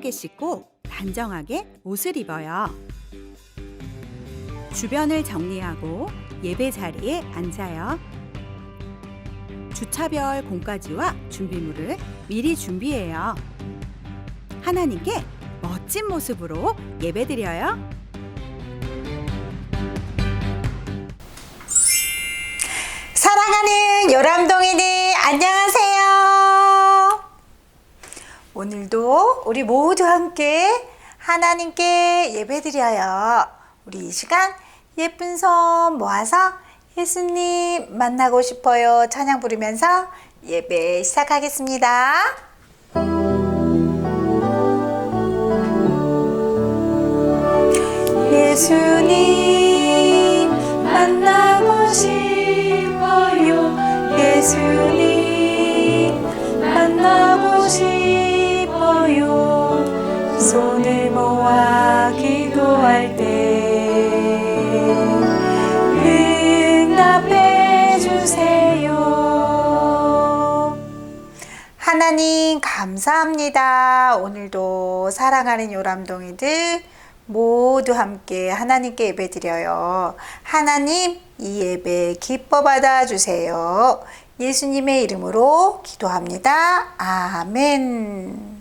깨끗하게 씻고 단정하게 옷을 입어요. 주변을 정리하고 예배 자리에 앉아요. 주차별 공까지와 준비물을 미리 준비해요. 하나님께 멋진 모습으로 예배드려요. 사랑하는 요람동이니 안녕하세요. 오늘도 우리 모두 함께 하나님께 예배드려요. 우리 이 시간 예쁜 손 모아서 예수님 만나고 싶어요. 찬양 부르면서 예배 시작하겠습니다. 예수님 만나고 싶어요 예수님 만나고 싶어요 손을 모아 기도할 때 하나님 감사합니다. 오늘도 사랑하는 요람동이들 모두 함께 하나님께 예배드려요. 하나님 이 예배 기뻐 받아 주세요. 예수님의 이름으로 기도합니다. 아멘.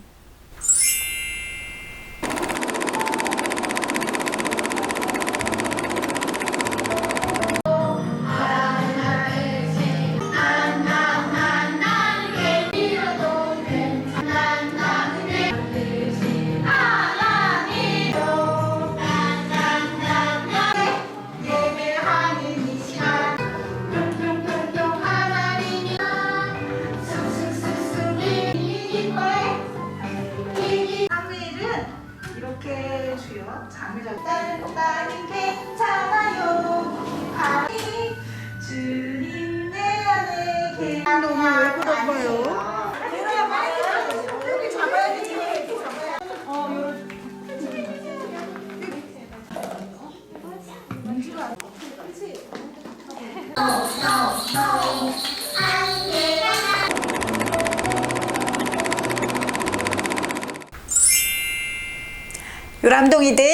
요람동이들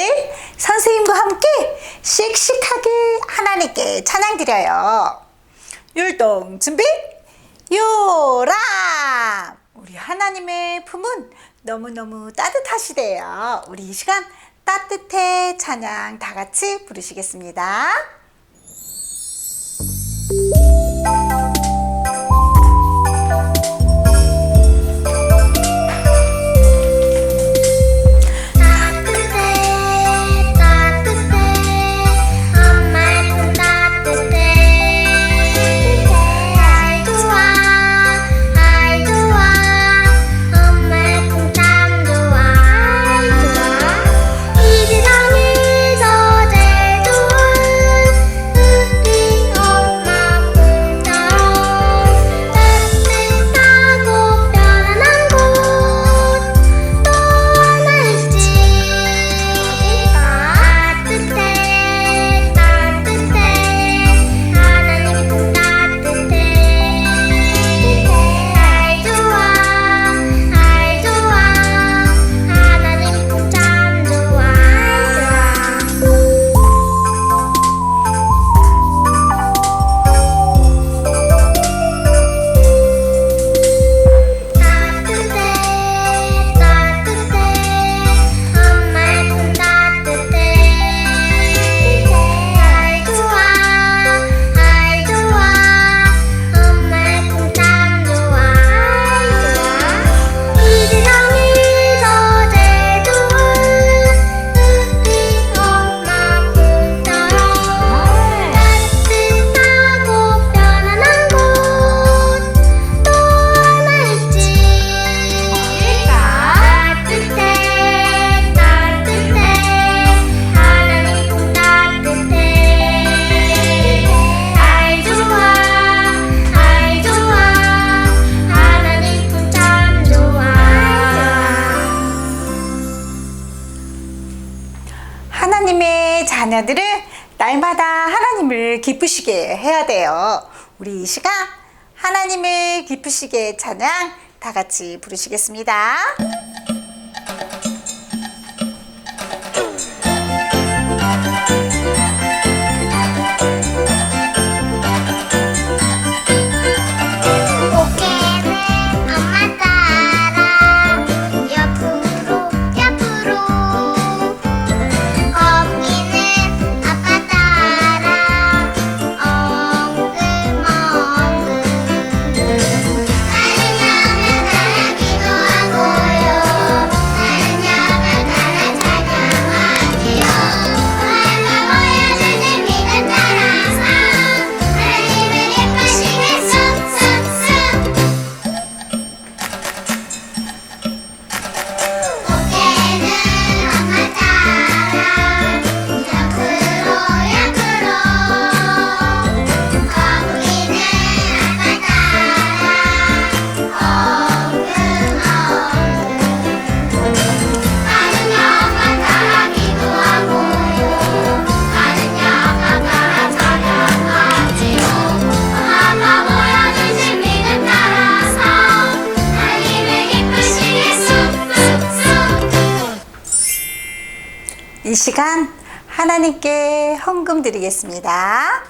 선생님과 함께 씩씩하게 하나님께 찬양 드려요. 율동 준비 요람 우리 하나님의 품은 너무너무 따뜻하시대요. 우리 이 시간 따뜻해 찬양 다 같이 부르시겠습니다. 자녀들은 날마다 하나님을 기쁘시게 해야 돼요. 우리 이 시간 하나님을 기쁘시게 찬양 다 같이 부르시겠습니다. 시간 하나님께 헌금 드리겠습니다.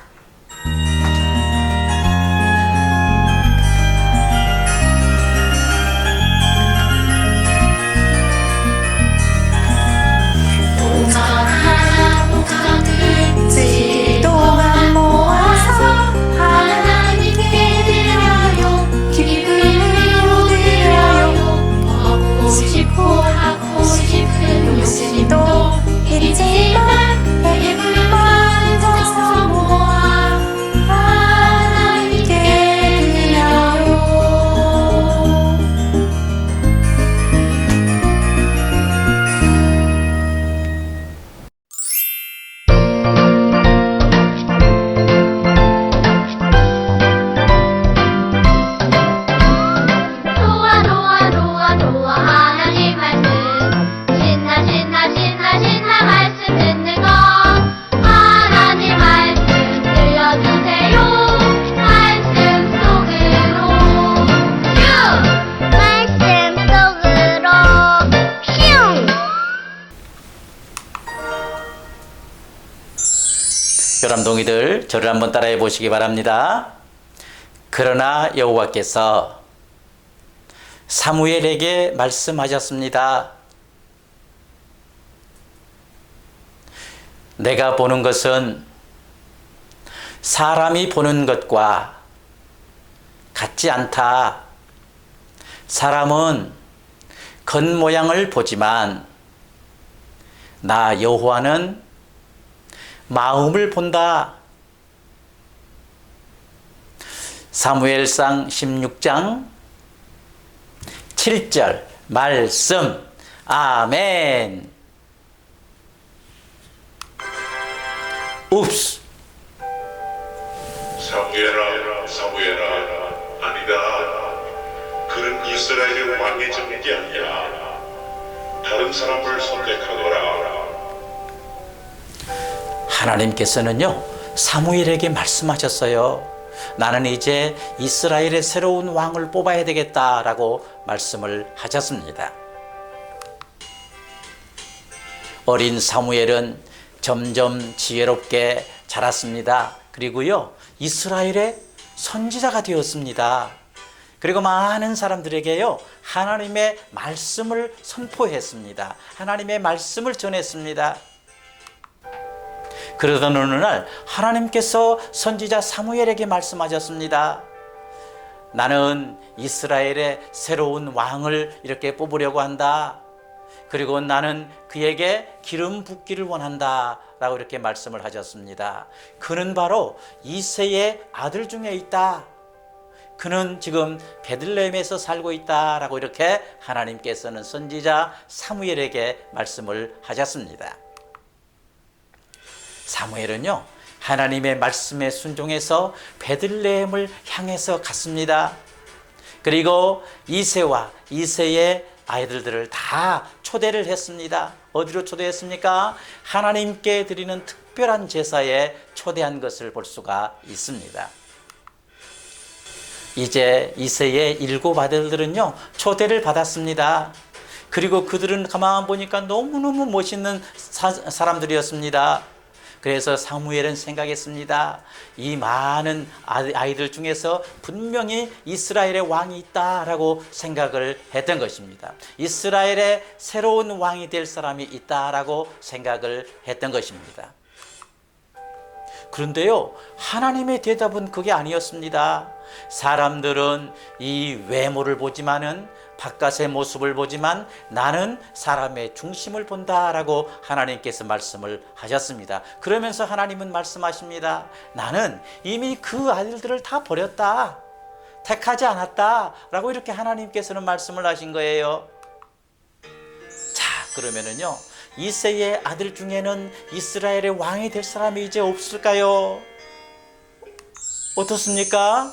요람동이들 저를 한번 따라해 보시기 바랍니다. 그러나 여호와께서 사무엘에게 말씀하셨습니다. 내가 보는 것은 사람이 보는 것과 같지 않다. 사람은 겉모양을 보지만 나 여호와는 마음을 본다. 사무엘상 16장 7절 말씀 아멘. 읍스 사무엘아 사무엘아 아니다 그는 이스라엘의 왕이 정한 게 아니야 다른 사람을 선택하거라 하나님께서는요 사무엘에게 말씀하셨어요. 나는 이제 이스라엘의 새로운 왕을 뽑아야 되겠다라고 말씀을 하셨습니다. 어린 사무엘은 점점 지혜롭게 자랐습니다. 그리고요 이스라엘의 선지자가 되었습니다. 그리고 많은 사람들에게요 하나님의 말씀을 선포했습니다. 하나님의 말씀을 전했습니다. 그러던 어느 날 하나님께서 선지자 사무엘에게 말씀하셨습니다. 나는 이스라엘의 새로운 왕을 이렇게 뽑으려고 한다. 그리고 나는 그에게 기름 붓기를 원한다. 라고 이렇게 말씀을 하셨습니다. 그는 바로 이세의 아들 중에 있다. 그는 지금 베들레헴에서 살고 있다라고 이렇게 하나님께서는 선지자 사무엘에게 말씀을 하셨습니다. 사무엘은요 하나님의 말씀에 순종해서 베들레헴을 향해서 갔습니다. 그리고 이세와 이세의 아이들들을 다 초대를 했습니다. 어디로 초대했습니까? 하나님께 드리는 특별한 제사에 초대한 것을 볼 수가 있습니다. 이제 이세의 일곱 아들들은요 초대를 받았습니다. 그리고 그들은 가만 보니까 너무너무 멋있는 사, 사람들이었습니다. 그래서 사무엘은 생각했습니다. 이 많은 아이들 중에서 분명히 이스라엘의 왕이 있다라고 생각을 했던 것입니다. 이스라엘의 새로운 왕이 될 사람이 있다라고 생각을 했던 것입니다. 그런데요, 하나님의 대답은 그게 아니었습니다. 사람들은 이 외모를 보지만은 바깥의 모습을 보지만 나는 사람의 중심을 본다라고 하나님께서 말씀을 하셨습니다. 그러면서 하나님은 말씀하십니다. 나는 이미 그 아들들을 다 버렸다. 택하지 않았다 라고 이렇게 하나님께서는 말씀을 하신 거예요. 자, 그러면은요. 이세의 아들 중에는 이스라엘의 왕이 될 사람이 이제 없을까요? 어떻습니까?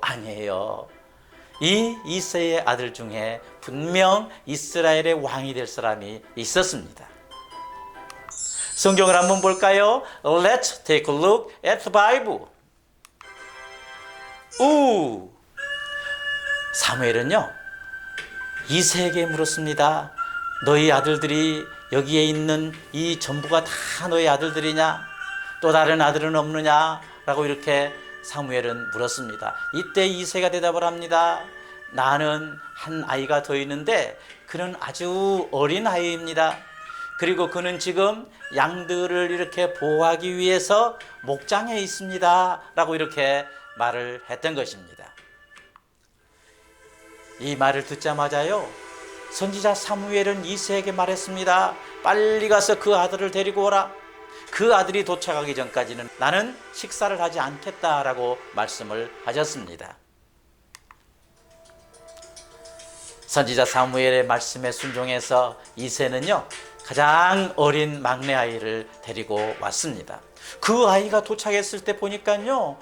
아니에요. 이 이세의 아들 중에 분명 이스라엘의 왕이 될 사람이 있었습니다. 성경을 한번 볼까요? Let's take a look at the Bible. 우 사무엘은요 이세에게 물었습니다. 너희 아들들이 여기에 있는 이 전부가 다 너의 아들들이냐? 또 다른 아들은 없느냐? 라고 이렇게 사무엘은 물었습니다. 이때 이세가 대답을 합니다. 나는 한 아이가 더 있는데 그는 아주 어린 아이입니다. 그리고 그는 지금 양들을 이렇게 보호하기 위해서 목장에 있습니다. 라고 이렇게 말을 했던 것입니다. 이 말을 듣자마자요. 선지자 사무엘은 이세에게 말했습니다. 빨리 가서 그 아들을 데리고 오라. 그 아들이 도착하기 전까지는 나는 식사를 하지 않겠다라고 말씀을 하셨습니다. 선지자 사무엘의 말씀에 순종해서 이세는요 가장 어린 막내 아이를 데리고 왔습니다. 그 아이가 도착했을 때 보니까요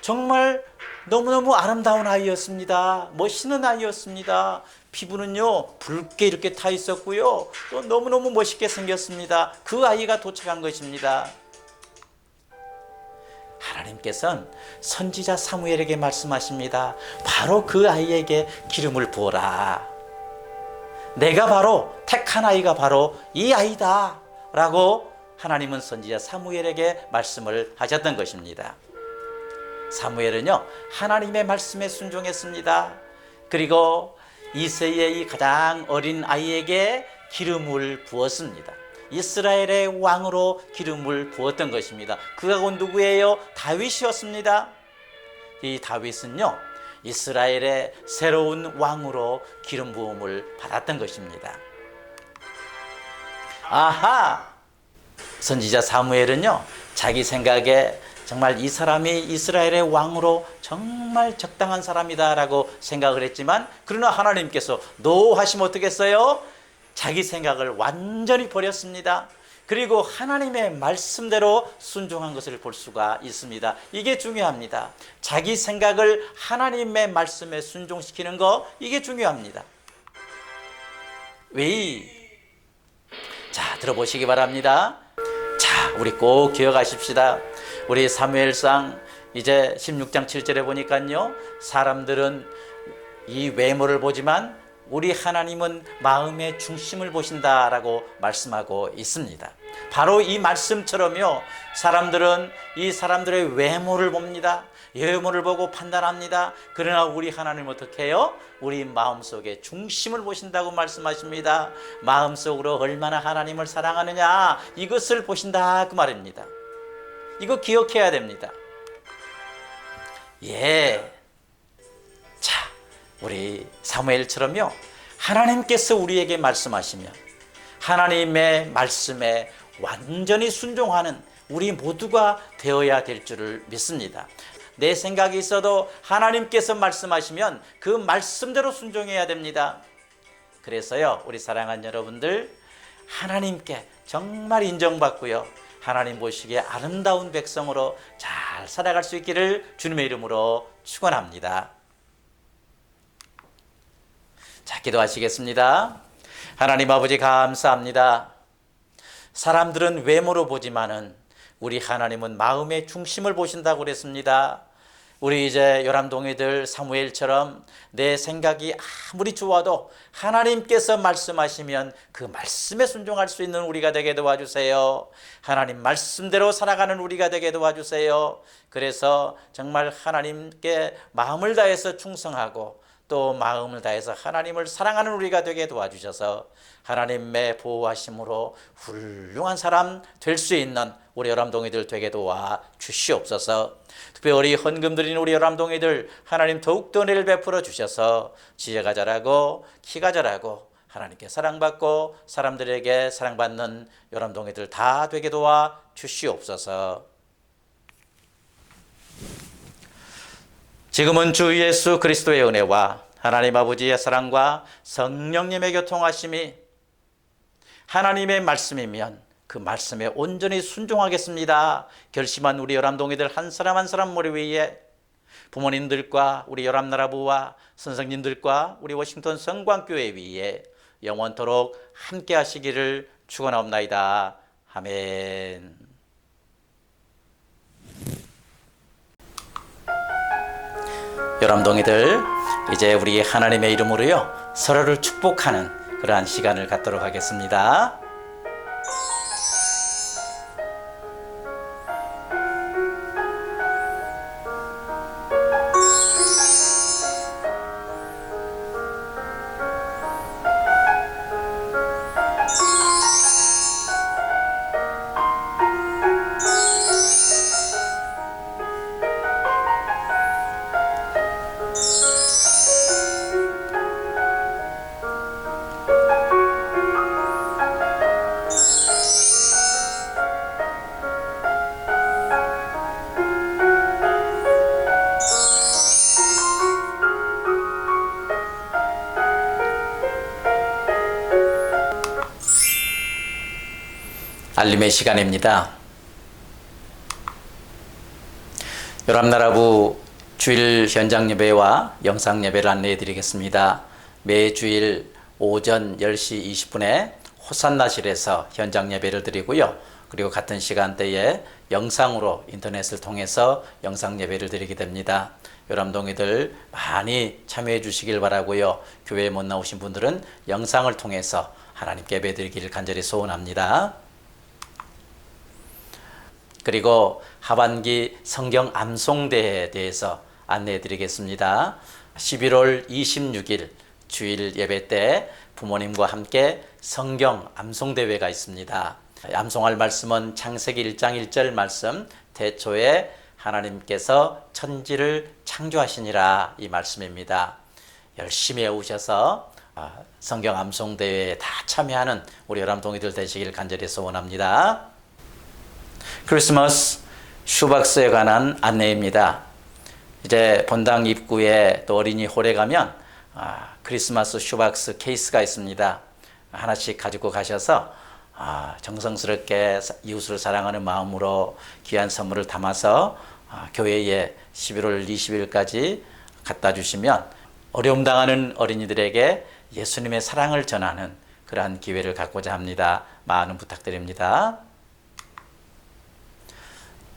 정말 너무너무 아름다운 아이였습니다. 멋있는 아이였습니다. 피부는요 붉게 이렇게 타 있었고요 또 너무너무 멋있게 생겼습니다. 그 아이가 도착한 것입니다. 하나님께서는 선지자 사무엘에게 말씀하십니다. 바로 그 아이에게 기름을 부어라. 내가 바로 택한 아이가 바로 이 아이다. 라고 하나님은 선지자 사무엘에게 말씀을 하셨던 것입니다. 사무엘은요, 하나님의 말씀에 순종했습니다. 그리고 이세의 이 가장 어린 아이에게 기름을 부었습니다. 이스라엘의 왕으로 기름을 부었던 것입니다. 그가 곧 누구예요? 다윗이었습니다. 이 다윗은요, 이스라엘의 새로운 왕으로 기름 부음을 받았던 것입니다. 아하! 선지자 사무엘은요, 자기 생각에 정말 이 사람이 이스라엘의 왕으로 정말 적당한 사람이다라고 생각을 했지만, 그러나 하나님께서 노하시면 어떻겠어요? 자기 생각을 완전히 버렸습니다. 그리고 하나님의 말씀대로 순종한 것을 볼 수가 있습니다. 이게 중요합니다. 자기 생각을 하나님의 말씀에 순종시키는 거, 이게 중요합니다. 왜? 자, 들어보시기 바랍니다. 자, 우리 꼭 기억하십시다. 우리 사무엘상 이제 16장 7절에 보니까요. 사람들은 이 외모를 보지만 우리 하나님은 마음의 중심을 보신다라고 말씀하고 있습니다. 바로 이 말씀처럼요. 사람들은 이 사람들의 외모를 봅니다. 외모를 보고 판단합니다. 그러나 우리 하나님 어떻게 해요? 우리 마음속에 중심을 보신다고 말씀하십니다. 마음속으로 얼마나 하나님을 사랑하느냐 이것을 보신다 그 말입니다. 이거 기억해야 됩니다. 예. 자, 우리 사무엘처럼요. 하나님께서 우리에게 말씀하시면 하나님의 말씀에 완전히 순종하는 우리 모두가 되어야 될 줄을 믿습니다. 내 생각이 있어도 하나님께서 말씀하시면 그 말씀대로 순종해야 됩니다. 그래서요, 우리 사랑하는 여러분들, 하나님께 정말 인정받고요. 하나님 보시기에 아름다운 백성으로 잘 살아갈 수 있기를 주님의 이름으로 축원합니다. 자, 기도하시겠습니다. 하나님 아버지 감사합니다. 사람들은 외모로 보지만은 우리 하나님은 마음의 중심을 보신다고 그랬습니다. 우리 이제 요람동이들 사무엘처럼 내 생각이 아무리 좋아도 하나님께서 말씀하시면 그 말씀에 순종할 수 있는 우리가 되게 도와주세요. 하나님 말씀대로 살아가는 우리가 되게 도와주세요. 그래서 정말 하나님께 마음을 다해서 충성하고 또 마음을 다해서 하나님을 사랑하는 우리가 되게 도와주셔서 하나님의 보호하심으로 훌륭한 사람 될 수 있는 우리 여람동이들 되게 도 와 주시옵소서. 특별히 헌금 드리는 우리 여람동이들 하나님 더욱 더 은혜를 베풀어 주셔서 지혜가 자라고 키가 자라고 하나님께 사랑받고 사람들에게 사랑받는 여람동이들 다 되게 도와 주시옵소서. 지금은 주 예수 그리스도의 은혜와 하나님 아버지의 사랑과 성령님의 교통하심이 하나님의 말씀이면 그 말씀에 온전히 순종하겠습니다. 결심한 우리 열람동이들 한 사람 한 사람 머리 위에 부모님들과 우리 열람나라부와 선생님들과 우리 워싱턴 성광교회 위에 영원토록 함께 하시기를 축원하옵나이다. 아멘. 여람동이들 이제 우리 하나님의 이름으로요 서로를 축복하는 그러한 시간을 갖도록 하겠습니다. 알림의 시간입니다. 요람나라부 주일 현장 예배와 영상 예배를 안내해 드리겠습니다. 매주일 오전 10시 20분에 호산나실에서 현장 예배를 드리고요. 그리고 같은 시간대에 영상으로 인터넷을 통해서 영상 예배를 드리게 됩니다. 요람동이들 많이 참여해 주시길 바라고요. 교회에 못 나오신 분들은 영상을 통해서 하나님께 예배 드리기를 간절히 소원합니다. 그리고 하반기 성경 암송대회에 대해서 안내해 드리겠습니다. 11월 26일 주일 예배 때 부모님과 함께 성경 암송대회가 있습니다. 암송할 말씀은 창세기 1장 1절 말씀 대초에 하나님께서 천지를 창조하시니라 이 말씀입니다. 열심히 외우셔서 아, 성경 암송대회에 다 참여하는 우리 여람동이들 되시길 간절히 소원합니다. 크리스마스 슈박스에 관한 안내입니다. 이제 본당 입구에 또 어린이 홀에 가면 아, 크리스마스 슈박스 케이스가 있습니다. 하나씩 가지고 가셔서 아, 정성스럽게 사- 이웃을 사랑하는 마음으로 귀한 선물을 담아서 아, 교회에 11월 20일까지 갖다 주시면 어려움 당하는 어린이들에게 예수님의 사랑을 전하는 그러한 기회를 갖고자 합니다. 많은 부탁드립니다.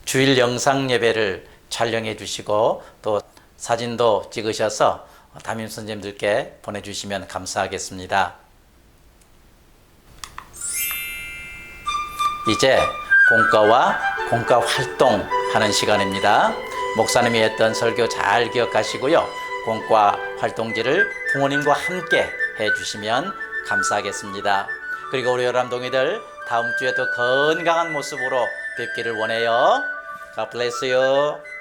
주일 영상 예배를 촬영해 주시고 또 사진도 찍으셔서 담임 선생님들께 보내주시면 감사하겠습니다. 이제 공과와 공과 활동하는 시간입니다. 목사님이 했던 설교 잘 기억하시고요. 공과 활동지를 부모님과 함께 해주시면 감사하겠습니다. 그리고 우리 여람동이들 다음 주에 더 건강한 모습으로 뵙기를 원해요. God bless you.